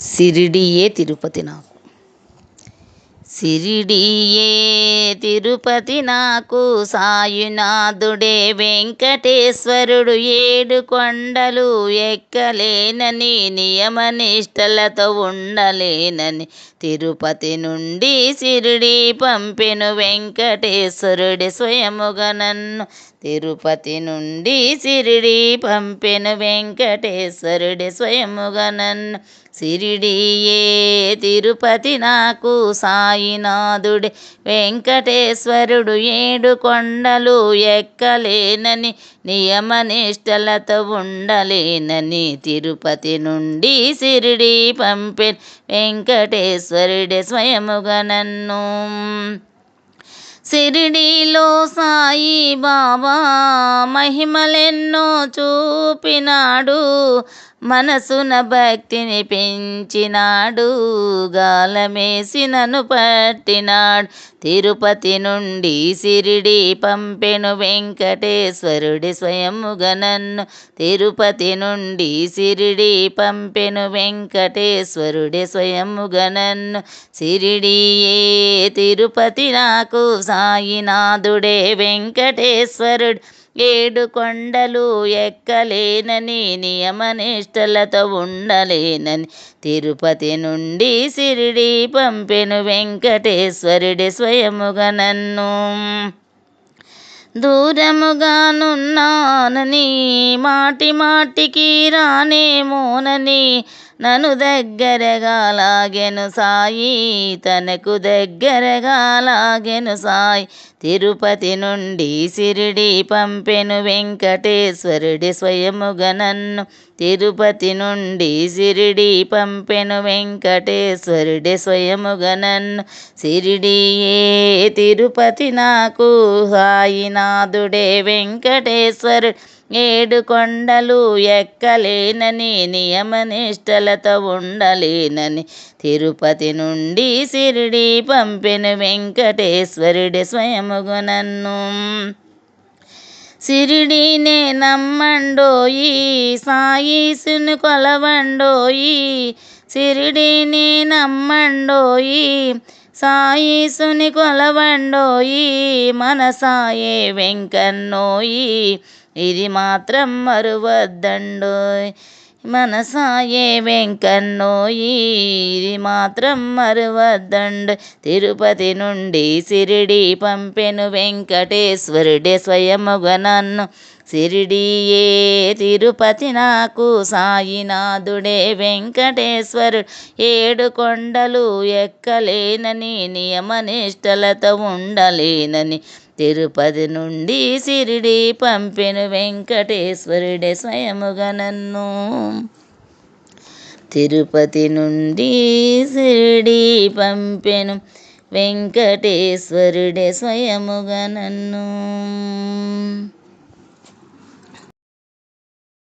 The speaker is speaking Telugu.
సిరిడియే తిరుపతి నాకు. సిరిడియే తిరుపతి నాకు. సాయునాథుడే వెంకటేశ్వరుడు ఏడు కొండలు ఎక్కలేనని నియమనిష్టలతో ఉండలేనని తిరుపతి నుండి సిరిడి పంపెను వెంకటేశ్వరుడి స్వయముగా నన్ను. తిరుపతి నుండి సిరిడి పంపెను వెంకటేశ్వరుడి స్వయముగా నన్ను. సిరిడియే తిరుపతి నాకు సాయినాథుడే. వెంకటేశ్వరుడు ఏడు కొండలు ఎక్కలేనని నియమనిష్టలతో ఉండలేనని తిరుపతి నుండి సిరిడి పంపే వెంకటేశ్వరుడే స్వయముగా నన్ను షిరిడీలో సాయి బాబా మహిమలెన్నో చూపినాడు మనసున భక్తిని పెంచినాడు గాలమేసినను పట్టినాడు. తిరుపతి నుండి సిరిడి పంపెను వెంకటేశ్వరుడి స్వయముగా నన్ను. తిరుపతి నుండి సిరిడి పంపెను వెంకటేశ్వరుడి స్వయముగా నన్ను. సిరిడియే తిరుపతి నాకు సాయినాథుడే వెంకటేశ్వరుడు. ఏడు కొండలు ఎక్కలేనని నియమనిష్టలతో ఉండలేనని తిరుపతి నుండి సిరిడి పంపెను వెంకటేశ్వరుడి స్వయముగా నన్ను. దూరముగానున్నానని మాటి మాటికి రానేమోనని నన్ను దగ్గరగా లాగెను సాయి తనకు దగ్గరగా లాగెను సాయి. తిరుపతి నుండి సిరిడి పంపెను వెంకటేశ్వరుడి స్వయముగ నన్ను. తిరుపతి నుండి సిరిడి పంపెను వెంకటేశ్వరుడి స్వయముగ నన్ను. సిరిడియే తిరుపతి నాకు సాయినాథుడే వెంకటేశ్వరుడు ఏడు కొండలు ఎక్కలేనని నియమనిష్టలతో ఉండలేనని తిరుపతి నుండి సిరిడి పంపెను వెంకటేశ్వరుడి స్వయముగు నన్ను. సిరిడినే నమ్మండోయి సాయిసును కొలవండోయి సిరిడిని నమ్మండోయి సాయిసుని కొలవండోయి మన సాయే వెంకన్నోయి ఇది మాత్రం మరువద్దండోయ్ మన సాయే వెంకన్నోయి ఇది మాత్రం మరువద్దండు. తిరుపతి నుండి సిరిడి పంపెను వెంకటేశ్వరుడే స్వయముగ నన్ను. సిరిడియే తిరుపతి నాకు సాయినాథుడే వెంకటేశ్వరుడు ఏడు కొండలు ఎక్కలేనని నియమనిష్టలతో ఉండలేనని తిరుపతి నుండి సిరిడి పంపెను వెంకటేశ్వరుడే స్వయముగా నన్ను. తిరుపతి నుండి సిరిడి పంపెను వెంకటేశ్వరుడే స్వయముగా నన్ను.